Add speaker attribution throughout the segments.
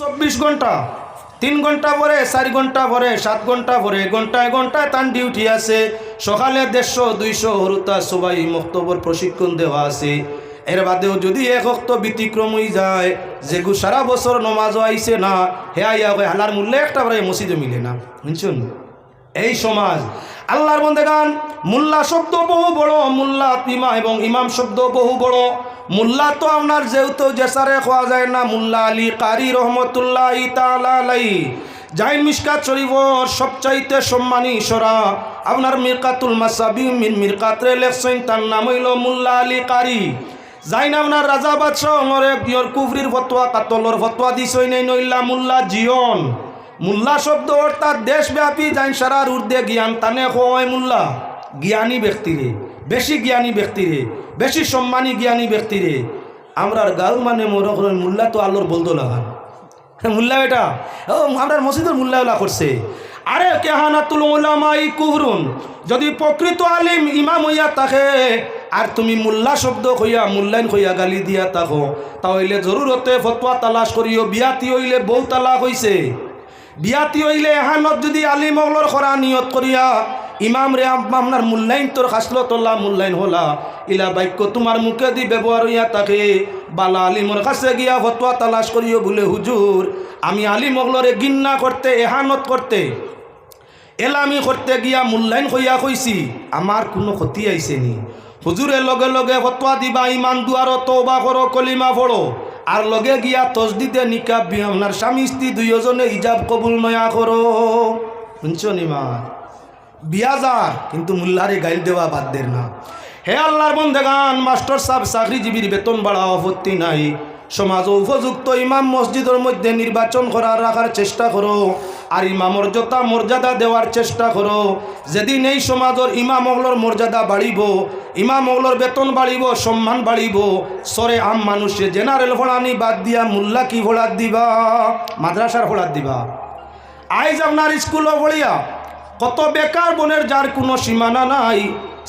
Speaker 1: চব্বিশ ঘণ্টা তিন ঘণ্টা পরে চার ঘণ্টা পরে সাত ঘণ্টা পরে ঘন্টায় ঘন্টায় তার ডিউটি আছে। সকালে দেড়শো, দুইশো হরুতা সবাই মক্তবর প্রশিক্ষণ দেওয়া আছে। এর বাদেও যদি এক অক্ত ব্যতিক্রম হয়ে যায় যে গু সারা বছর নমাজ আইছে না হে আইয়া হালার মূল্যে একটা পরে মসজিদে মিলে না। বুঝছেন এই সমাজ আল্লাহর বন্দেগান, মোল্লা শব্দ বহু বড়, মোল্লা ইমা এবং ইমাম শব্দ বহু বড়। মোল্লা তো আপনার যেহেতু জেসারে খোয়া যায় না, মোল্লা আলী কারি রহমতুল্লাহ তালাই জাইন মিসকাত শরীফর সবচাইতে সম্মানী সরা আপনার মিরকাতুল মাসাবি মিরকাতরে লেখছেন, তার নাম হইল মোল্লা আলী কারি। যাইন আপনার রাজা বাদশাহ অমরে কুফরির ফতোয়া, কাতলর ফতোয়া দিছই নাই নইল্লা মোল্লা জিয়ন। মোল্লা শব্দ অর্থাৎ দেশব্যাপী যাইন সারার ঊর্ধ্বে জ্ঞান তানে হয় মোল্লা। জ্ঞানী ব্যক্তিরে বেশি জ্ঞানী ব্যক্তিরে বেশি সম্মানী জ্ঞানী ব্যক্তিরে আমরার গাঁও মানে মনে মোল্লা তো আল্লোর বলতো লাগান। মোল্লা বেটা, ও আমরা মসজিদের মোল্লা করছে। আরে কেহানাতুল উলামাই কুহরুন যদি প্রকৃত আলিম ইমাম হইয়া থাকে, আর তুমি মোল্লা শব্দ হইয়া মূল্যায়ন হইয়া গালি দিয়া থাকো, তাহলে জরুরতে ফতোয়া তালাশ করিও, বিয়াতি হইলে বউ তালাক হইছে। বিয়াতি হইলে এহানত যদি আলিম অগলর খরা নিয়ত করিয়া, ইমাম রে আপনার মূল্যায়ন তোর খাসলো তোলা মূল্যায়ন হলা। ইলা বাক্য তোমার মুখে দি ব্যবহার হইয়া তাকে বালা আলিমর কাছে গিয়া ফতোয়া তালাশ করিও বলে, হুজুর, আমি আলিম অগলরে গিন্না করতে, এহানত করতে, এলামি করতে গিয়া মূল্যায়ন হইয়া কইছি। আমার কোনো ক্ষতি আইছে নি। হুজুরে লগে লগে ফতোয়া দিবা, ইমান দুয়ারো তৌবা করো, কলিমা পড়ো। আর লগে গিয়া তসদিতে নিকাব বিয়া আপনার স্বামী, স্ত্রী দুইজনে হিজাব কবুল নয়া করো। শুনছ নিমা বিয়া যার, কিন্তু মুল্লারে গাইল দেওয়া বাদ দের না। হে আল্লাহর বন্দেগান, মাস্টার সাহেব চাকরিজীবীর বেতন বাড়া আপত্তি নাই। সমাজ উপযুক্ত, ইমাম মসজিদের মধ্যে নির্বাচন করার রাখার চেষ্টা করো। আর ইমামর যথা মর্যাদা দেওয়ার চেষ্টা করো। যেদিন এই সমাজের ইমাম অগলর মর্যাদা বাড়িব, ইমাম অগলর বেতন বাড়িব, সম্মান বাড়িব, সরে আম মানুষে, জেনারেল ভোড়ানি বাদ দিয়া মুল্লা কি ভোড়াত দিবা? মাদ্রাসার ভোড়াত দিবা। আইজ আপনার স্কুলও পড়িয়া কত বেকার বনের যার কোনো সীমানা নাই,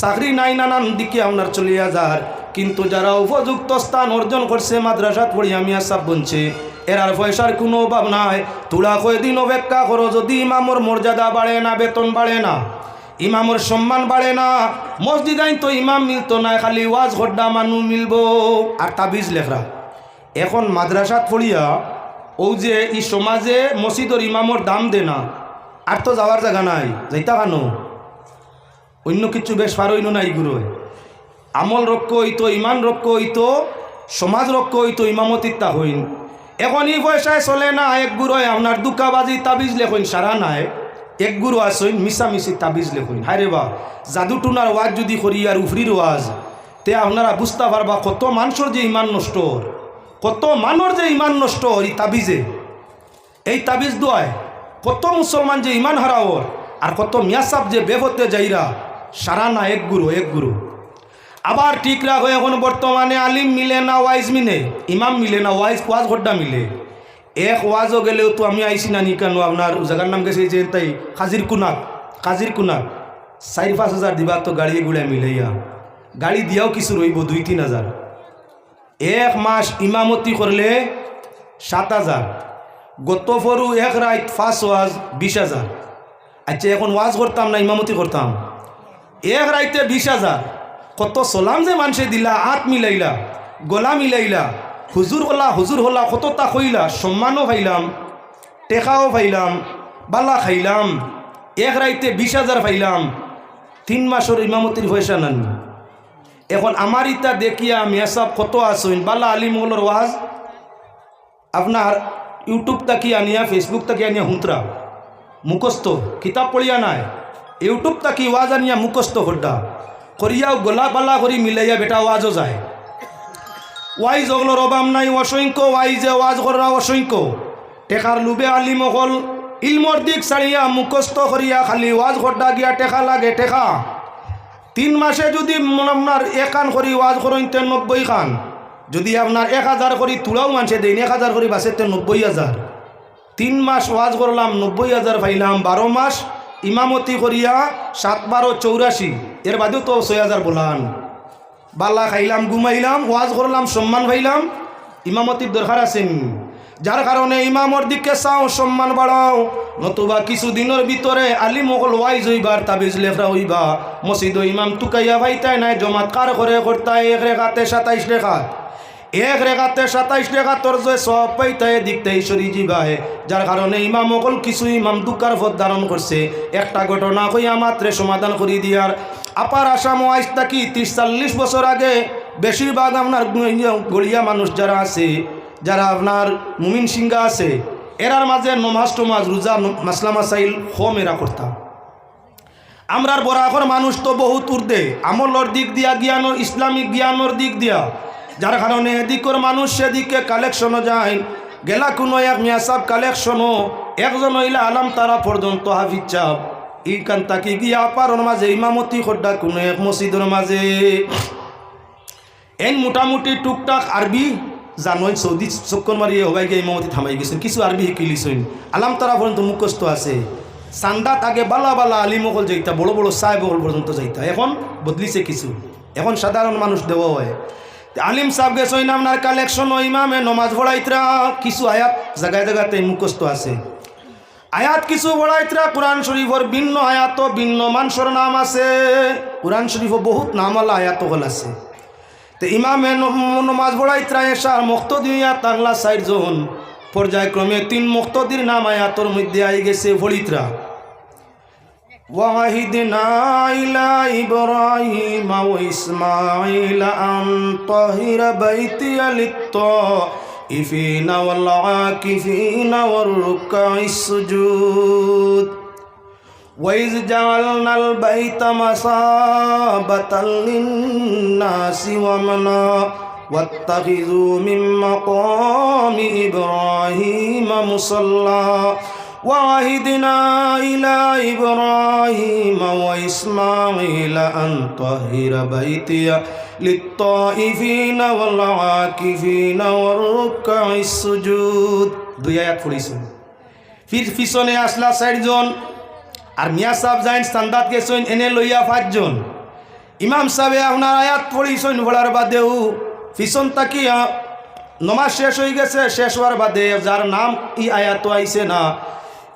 Speaker 1: চাকরি নাই নানান দিকে আপনার চলিয়া যার। কিন্তু যারা উপযুক্ত স্থান অর্জন করছে, মাদ্রাসাত পড়িয়া মিয়া সাপ বনছে। এরার পয়সার কোনো অভাব নাই। তুলা কয়দিন অপেক্ষা করো, যদি ইমামর মর্যাদা বাড়ে না, বেতন বাড়ে না, ইমামর সম্মান বাড়ে না, মসজিদ আইন তো ইমাম মিলতো না, খালি ওয়াজ হড্ডা মানুষ মিলব। আর তাবিজ লেখরা। এখন মাদ্রাসাত পড়িয়া ও যে এই সমাজে মসজিদর ইমামর দাম দে না, আর তো যাওয়ার জায়গা নাই, যাইতা কানো? অন্য কিছু বেশ পারইন না এইগুলো আমল রক্ষ হইতো, ইমান রক্ষ হইতো, সমাজ রক্ষ হইতো, ইমামতিত্তা হইন। এখন এই পয়সায় চলে না, এক গুড়োয় আপনার দুকাবাজি, তাবিজ লেখইন সারা নাই। এক গুরু আসইন মিশামিশি তাবিজ লেখইন হায় রে বা জাদু টুনার ওয়াজ যদি করি আর উফরির ওয়াজ, তে আপনারা বুঝতে পারবা কত মানুষের যে ইমান নষ্ট। কত মানুষ যে ইমান নষ্ট এই তাবিজে। এই তাবিজ দোয়ায় কত মুসলমান যে ইমান হারাওর, আর কত মিয়াসাব যে বেহতে যাইরা, সারা না, এক গুরু এক গুরু আবার ঠিক রাখ এখন বর্তমানে আলিম মিলে না, ওয়াইজ মিলে? ইমাম মিলে না, ওয়াইজ ওয়াজ ঘড্ডা মিলে? এক ওয়াজও গেলেও তো আমি আইসি না নিকানো আপনার জায়গার নাম গেছে যে তাই কাজির কুনাক কাজির কুনাক চারি পাঁচ হাজার দিবা তো গাড়ি গুড়া মিলাইয়া গাড়ি দিয়াও কিছু রইব, দুই তিন হাজার। এক মাস ইমামতি করলে সাত হাজার। গত ফরু এক রাত ফার্স্ট ওয়াজ বিশ হাজার। আচ্ছা এখন ওয়াজ করতাম না, ইমামতি করতাম? এক রাইতে বিশ হাজার। কত সলাম যে মানুষে দিলা, আত মিলাইলা, গলা মিলাইলা হুজুর হলা হুজুর হলা কতটা কইলা সম্মানও পাইলাম, টেকাও পাইলাম, বালা খাইলাম, এক রাইতে বিশ হাজার পাইলাম, তিন মাসের ইমামতির পয়সা নান এখন আমার ইটা দেখিয়া মেসাব কত আসইন বালা আলিমগুলোর ওয়াজ আপনার ইউটিউব তাকি আনিয়া ফেসবুক তাকি আনিয়া হুঁতরা মুখস্থ কিতাব পড়িয়া নাই। ইউটিউব তাকি ওয়াজ আনিয়া মুখস্থ হড্ডা করিয়াও গোলা পালা করি মিলাইয়া বেটা ওয়াজও যায়। ওয়াইজ ওগুলোর অভাব নাই অসংখ্য ওয়াইজে ওয়াজ করা অসংখ্য। টেকার লুবে আলিম অকল ইলমর দিক ছাড়িয়া মুখস্থ করিয়া খালি ওয়াজ হড্ডা গিয়া টেকা লাগে টেকা। তিন মাসে যদি আপনার এক খান করি ওয়াজ করেন নব্বই খান, যদি আপনার এক হাজার করি তুলাও মানছে দেন, এক হাজার করি বাসে নব্বই হাজার তিন মাস ওয়াজ করলাম নব্বই হাজার পাইলাম বারো মাস ইমামতি করিয়া সাত বারো চৌরাশি। এর বাদেও তো ছয় হাজার বলান। বাল্লা খাইলাম, ঘুমাইলাম, ওয়াজ করলাম, সম্মান পাইলাম, ইমামতির দরকার আছেন যার কারণে ইমামর দিকে চাও, সম্মান বাড়াও নতুবা কিছুদিনের ভিতরে আলী মোগল ওয়াইজ হইবার তাবিজ লেখরা হইবা। মসজিদ ইমাম টুকাইয়া ভাইতাই নাই, জমাত কার করে করতাই এক রেখাতে সাতাইশ রেখাত এক রেখাতে সাতাইশ রেখা তোর যে সব পাইতায় দিকতে ঈশ্বরী জিবাহে যার কারণে ইমাম অকল কিছু ইমাম দুকার পথ ধারণ করছে। একটা ঘটনা হইয়া মাত্রে সমাধান করি দিয়ার। আপার আসাম আইস থাকি ত্রিশ চল্লিশ বছর আগে বেশিরভাগ আপনার গড়িয়া মানুষ যারা আছে, যারা আপনার মুমিন সিংহা আছে, এরার মাঝে নমাজ টমাজ, রোজা, মাসলা মাসাইল হোম এরা করতাম আমরার বরাকর মানুষ তো বহুত উর্দে। আমলর দিক দিয়া জ্ঞানর ইসলামিক জ্ঞানর দিক দিয়া। যার কারণে এদিকর মানুষ সেদিকে কালেকশনও যায়। গেলা কোনো এক মিয়াসাব কালেকশনও একজন হইলা আলাম তারা পর্যন্ত হাফিজ চাপ ইকান তাকি গিয়া পারর মাঝে, ইমামতি খড্ডা কোনো এক মসজিদের মাঝে। এন মোটামুটি টুকটাক আরবি জানোই, সৌদি চক্কর মারিয়ে হবাই গিয়ে ইমামতি থামাই গেছেন। কিছু আরবি শিকিলিছেন আলাম তারা পর্যন্ত মুখস্থ আছে। চান্দাত আগে বালা বালা আলিমকল যাইতা, বড় বড় সাহেবকল পর্যন্ত যাইতা। এখন বদলিছে কিছু। এখন সাধারণ মানুষ দেওয়া হয়। আলিম সাহেব গেছেন আপনার কালেকশন ও ইমামে নমাজ পড়াইতরা। কিছু আয়াত জায়গায় জায়গাতে মুখস্থ আছে। আয়াত কিছু পড়াইতরা, কোরআন শরীফর ভিন্ন আয়াত, ভিন্ন মানুষের নাম আছে। কোরআন শরীফও বহুত নামালা আয়াত হল আছে। তো ইমামে নমাজ পড়াইতরা এসার মুক্তদিয়া তাংলা জন। পর্যায়ক্রমে তিন মুক্তদির নাম আয়াতর মধ্যে আই গেছে ফলিতরা। وعهدنا إلى إبراهيم وإسماعيل أن طهر بيتي للطائفين والعاكفين والركع السجود وإذ جعلنا البيت مثابة للناس ومنا واتخذوا من مقام إبراهيم مصلى وعهدنا إلى إبراهيم وإسماعيل أن طهر بيتي للطائفين والعاكفين والركع السجود দুই আয়াত পড়িছেন ফির পিছনে আসলা চারজন আর মিয়া সাহেব যাইন স্থানদাত গেছেন এনে লইয়া পাঁচজন ইমাম সাহেবে আপনার আয়াত পড়িছেন পড়ার বাদেও পিছন তাকিয়া নমাজ শেষ হয়ে গেছে শেষ হওয়ার বাদে যার নাম ই আয়াত আইছে না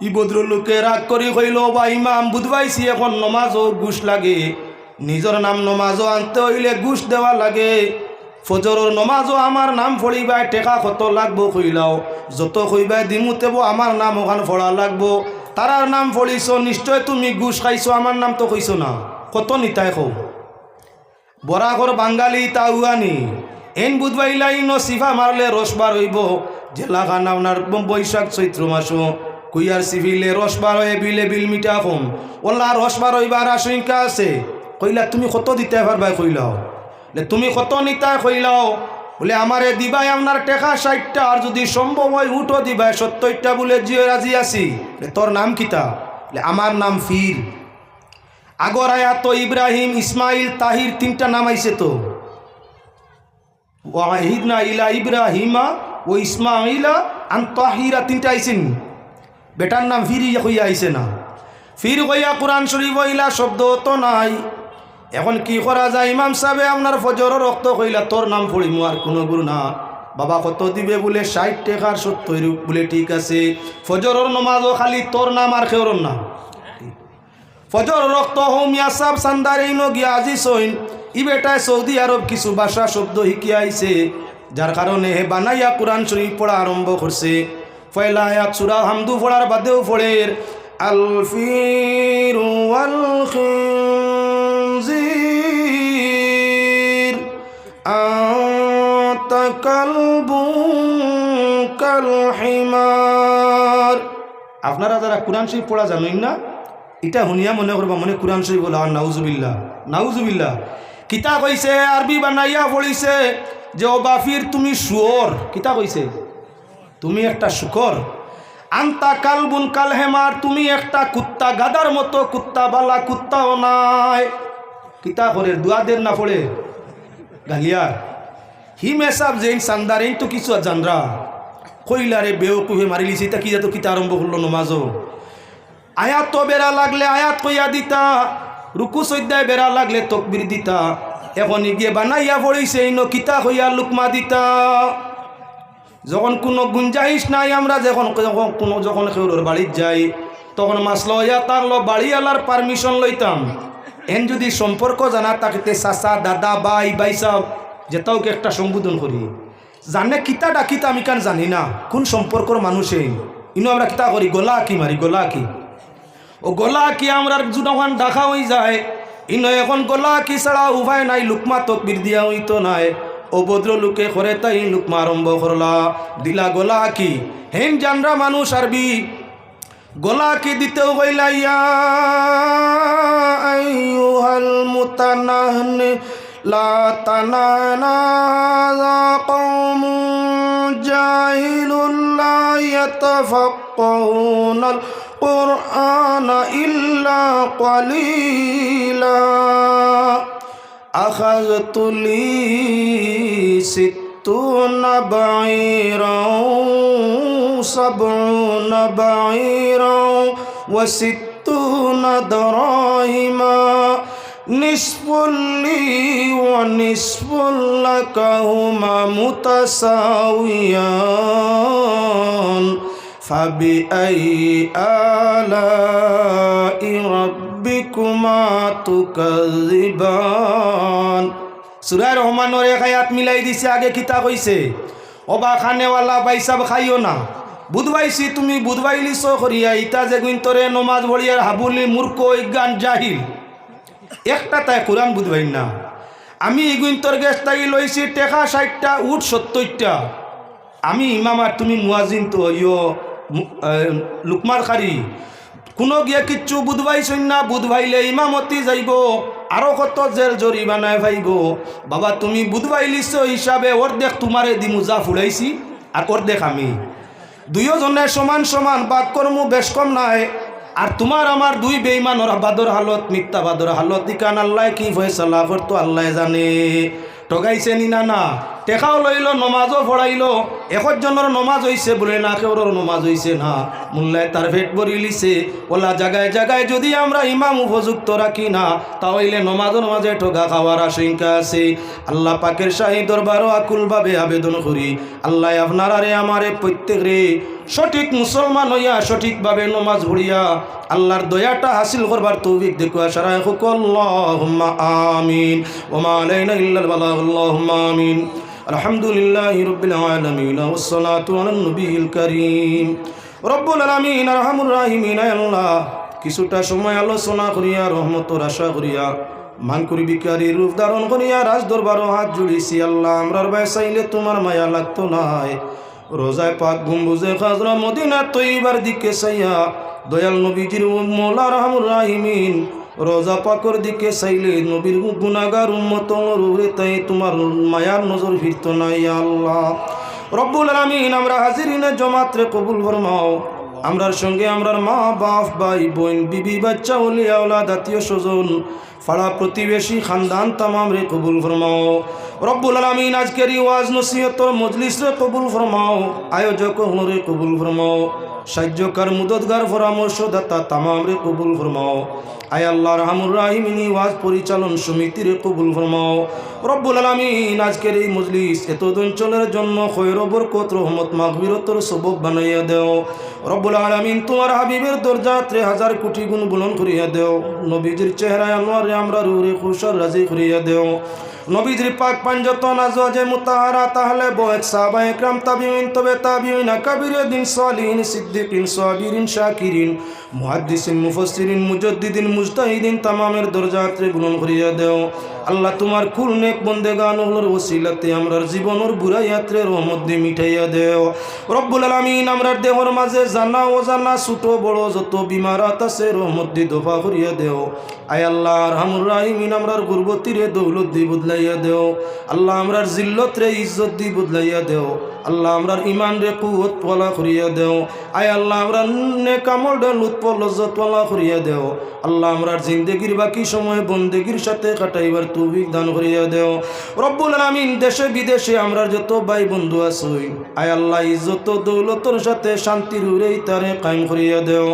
Speaker 1: ই লোকে রাগ করি কইল বা ইমাম, বুধবাইছি এখন নমাজও ঘুষ লাগে। নিজের নাম নমাজও আনতে হইলে ঘুষ দেওয়া লাগে। ফজরের নমাজও আমার নাম ফড়িবাই, টেকা কত লাগবো কইলাও। যত কইবাই দিমুতেব আমার নাম ওখান ফড়া লাগবো। তারার নাম ফড়িছ, নিশ্চয় তুমি ঘুষ খাইছো, আমার নাম তো কইছো না। কত নিতাই কও। বরাগর বাঙালি তাউয়ানি এন বুধবাইলাই ন সিফা মারলে রসবার হইব। জেলা খান আপনার বৈশাখ চৈত্র মাসো কুইয়ার সিভিলে রসবার হয়ে বিলে বিল মিঠা কম ওল্লা রসবার হইবার আশঙ্কা আছে। কইলা তুমি কত দিতে পারবাই কইলাও। তুমি কত নিতাই কইলাও। বলে আমারে দিবাই আপনার টেকা ষাটটা আর যদি সম্ভব হয় উঠো দিবাই সত্তরটা বলে জিও রাজি বলে, তোর নাম কিতা? আমার নাম ফির। আগর আয়াত ইব্রাহিম ইসমাইল তাহির তিনটা নাম আইছে তো? ওয়াহিদনা ইলা ইব্রাহিমা ও ইসমাইলা আন তাহিরা তিনটা আইছেন। বেটার নাম ফিরি হইয়া আইছে না। ফির হইয়া কোরআন শরীফ হইলা শব্দ তো নাই। এখন কি করা যায়? ইমাম সাহেবে আপনার ফজর রক্ত কইলা, তোর নাম পড়িমু আর কোনো গুরু না। বাবা কত দিবে বলে? ষাট টাকার সত্তর বলে ঠিক আছে। ফজরের নমাজও খালি তোর নাম আর খেওর নাম। ফজর রক্ত হোমিয়া সান্দার এই নগিয়া আজি সইন। ই বেটায় সৌদি আরব কিছু ভাষা শব্দ শিকি আইছে, যার কারণে হে বানাইয়া কোরআন শরীফ পড়া আরম্ভ করছে। পয়লা আয়াত সুরা হামদু পড়ার বাদেও পড়ে আলফির আপনারা যারা কোরআন শরীফ পড়া জানেন না, এটা শুনিয়া মনে করবা, মনে কোরআন শরীফ বলা নাউজুবিল্লা নাউজুবিল্লা কিতা কইছে আরবি বানাইয়া পড়িছে, যে ও বাফির তুমি শুয়র কিতা কইছে তুমি একটা শুকর। আন্তা কালবুন কাল হেমার তুমি একটা কুত্তা গাদার মতো, কুত্তা বালা কুত্তাও নাই। কিতা করে দুয়াদের না পড়ে। গালিয়ার। হি মেসাব যেইন সান্দার এইন তো কিছু জানরা। কইলারে বেউকুহে মারিলিছি তা কি যাতো কিতা আরম্ভ করল নমাজও আয়াত তো বেড়া লাগলে আয়াত কইয়া দিতা। রুকু সৈদ্যায় বেড়া লাগলে তকবির দিতা। এখন গিয়ে বানাইয়া পড়িছে, ইনো কিতা হইয়া লুকমা দিতা। যখন কোনো গুঞ্জাইশ নাই আমরা যখন কোনো যখন খেউরের বাড়ির যাই, তখন মাছ লইয়া তার লো বাড়িওয়ালার পারমিশন লইতাম। এন যদি সম্পর্ক জানা তাকে চাচা, দাদা বাই বাই সাহ যেটাওকে একটা সম্বোধন করি। জানে কিতা ডাকিতা আমি কান জানি না, কোন সম্পর্কর মানুষে? ইনো আমরা কিতা করি? গোলা কি মারি গোলা কি ও গোলা কি আমরা যখন দেখা হয়ে যায়। ইনো এখন গোলা কি ছাড়া উভয় নাই, লুকমা তকবির দিয়া হইতো নাই। অভদ্র লোকে করে তাই লুকমা আরম্ভ করলা দিলা গোলা কি হেন জানরা মানুষ আরবি গোলা কি দিতেও কইলা ইয়া আইয়ুহাল মুতানাহনি লা তানানা قوم جاهل لا يتفقهون القرآن إلا قليلا أخذت لي ستون بعيرا سبعون بعيرا وستون دراهما نصف لي ونصف لك هما متساويان فبأي آلاء ربكما تكذبان সুরায় রহমানের এক আয়াত মিলাই দিছে, আগে কিতা কইছে অবা খানেওয়ালা বাইসাব খাইও না। বুধবাইছি তুমি বুধবাইলিছ করিয়া ইতা যে গুইন্তরে নমাজ ভরিয়ার হাবুলি মূর্খ ইজ্ঞান জাহিল। একটা তাই কোরআন বুধবাই না আমি ইগুইন্তর গেছ তাই লইছি, টেকা ষাটটা উঠ সত্তরটা। আমি ইমাম আর তুমি মুয়াজিন তো, ইয় লুকমার খারি। কোনো গিয়ে কিচ্ছু বুধবাই সন্না বুধবাইলে ইমামতি যাইব। আরও কত জেল জরিমানায় ভাইব বাবা, তুমি বুধবাইলিস হিসাবে দেখ তোমারে দিমু মুজা ফুড়াইছি আর দেখ আমি। দুইজনে সমান সমান বাক কর্ম বেশ কম নাই। আর তোমার আমার দুই বেইমানর বাদর হালত মিথ্যা বাদর হালত, দিকান আল্লাহ কি ফয়সালা করতো আল্লাহ জানে। ঠগাইছে নি না না? টেকাও লইল, নমাজও পড়াইল একজনের নমাজ হইছে বলে না কেউর নমাজ হইছে না। মোল্লায় তার ভেট ভরি লিছে। ওলা জায়গায় জায়গায় যদি আমরা ইমাম উপযুক্ত রাখি না তাহলে নমাজও নমাজে ঠগা খাওয়ার আশঙ্কা আছে। আল্লাহ পাকের শাহী দরবারও আকুলভাবে আবেদন করি। আল্লাহ আপনার আরে আমারে প্রত্যেক রে সঠিক মুসলমান হইয়া সঠিকভাবে নমাজ ভরিয়া আল্লাহর দয়াটা হাসিল করবার তৌফিক দেখো সারায় হুকুল্লাহুম্মা আমিন। ওমা আলাইনা আল্লাহুম্মা আমিন। রাব্বিল আলামিন ওয়াসসালাতু আলান নবিয়িল কারীম। রব্বুল আলামিন, আরহামুর রাহিমিন, আয় আল্লাহ। কিছুটা সময় আলোচনা করিয়া, রহমতর আশা করিয়া মান করি বিকারী রূপ ধারণ করিয়া রাজ দরবারও হাত জুড়িছি। আল্লাহ, আমরার ভাই চাইলে তোমার মায়া লাগতো নাই। রোজায় পাক গম্বুজে খাজরা মদিনা তৈবার দিকে চাইয়া, দয়াল নবীজির মৌলা রহমুর রাহিমিন রোজা পাকর দিকে চাইলে নবীর গুণাগার উন্মত রুরে তাই তোমার মায়ার নজর ফিরত নাই আল্লাহ। রব্বুল আলমিন, আমরা হাজিরিনে জমাত্রে কবুল ফরমাও। আমরার সঙ্গে আমরার মা বাপ ভাই বোন বিবি, বাচ্চা উলিয়া ওলা দাতীয় স্বজন ফাড়া প্রতিবেশী খানদান তামাম রে কবুল ফরমাও। রব্বুল আলমিন আজকের ওয়াজ নসিহত মজলিস রে কবুল ফরমাও, আয়োজক রে কবুল ফরমাও, সাহায্যকার মুদতগার পরামর্শদাতা তামাম রে কবুল ফরমাও, আয় আল্লাহ রহমুর রাহিমিনী ওয়াজ পরিচালন সমিতিরে কবুল ফরমাও। রব্বুল আলমিন আজকের এই মজলিস এত অঞ্চলের জন্য খৈর বরকত, রহমত মাগবিরতর সবব বানাইয়া দেও। রব্বুল আলমিন তোমার হাবিবের দরজাত্রে হাজার কোটি গুণ বুলন করিয়া দেও। নবীজির চেহারায় আনোয়ারে আমরা রুরে খুশর রাজি করিয়া দেও। নবীজির পাক পাঞ্জতন আজওয়াজে মুতাহারা, তাহলে বয়েক সাহাবা একরাম তাবিউন তবে তাবিউন কাবিরে দিন সালিহিন, সিদ্দিকিন, সাবিরিন, শাকিরিন। মুহাদ্দিসিন, মুফাসসিরিন, মুজাদ্দিদিন, মুজতাহিদিন তামামের দরজাত্রে বুলন করিয়া দেও। আল্লাহ তোমার কুল নেক বন্দেগান হলোর ওসিলাতে আমরার জীবনের বুড়া ইয়াত্রে রহমত দিয়ে মিঠাইয়া দেও। রব্বুল আলামিন আমরার দেহর মাঝে জানা ও জানা ছোট বড় যত বিমারাত আছে রহমত দিয়ে দফা করিয়া দেও। আয় আল্লাহ রহমুর রাহিমিন, আমরার গুরবতিরে দৌলত দিয়ে বদলাইয়া দেও। আল্লাহ আমরার জিল্লত রে ইজ্জত দিয়ে বদলাইয়া দেও। আল্লাহ আমরার ইমান রে কুত পলা করিয়া দেও। আয় আল্লাহ আমরা নে কামল লুৎপল লজ্জত পলা করিয়া দেও। আল্লাহ আমরার জিন্দগির বাকি সময় বন্দেগির সাথে কাটাইবার তৌফিক দান করিয়া দেও। রব্বুল আলামিন দেশে বিদেশে আমরার যত ভাই বন্ধু আছই, আয় আল্লাহ ইজ্জত দৌলতর সাথে শান্তির উড়েই তারে কায়েম করিয়া দেও।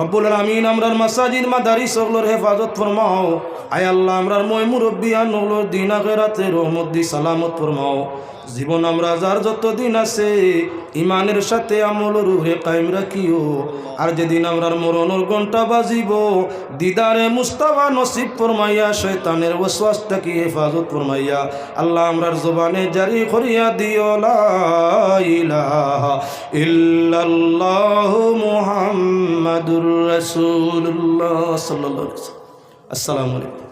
Speaker 1: রব্বুল আলামিন আমরার মাসাজিদ মাদারি সকলের হেফাজত ফরমাও। আয় আল্লাহ আমরার মই মুরব্বিয়ান নগলোর দিন আখেরাতে রহমত দি সালামত ফরমাও। জীবন আমরা যার যত দিন আছে ইমানের সাথে আমল রুহে কায়েম রাখিও আর যেদিন আমরার মরণর ঘণ্টা বাজিব, দিদারে মুস্তাফা নসিব ফরমাইয়া, শয়তানের ওয়াসওয়াস থেকে হেফাজত ফরমাইয়া, আল্লাহ আমরার জবানে জারি করিয়া দিও ইল্লাল্লাহ মুহাম্মাদুর রাসূলুল্লাহ সাল্লাল্লাহু আলাইহি। আসসালামু আলাইকুম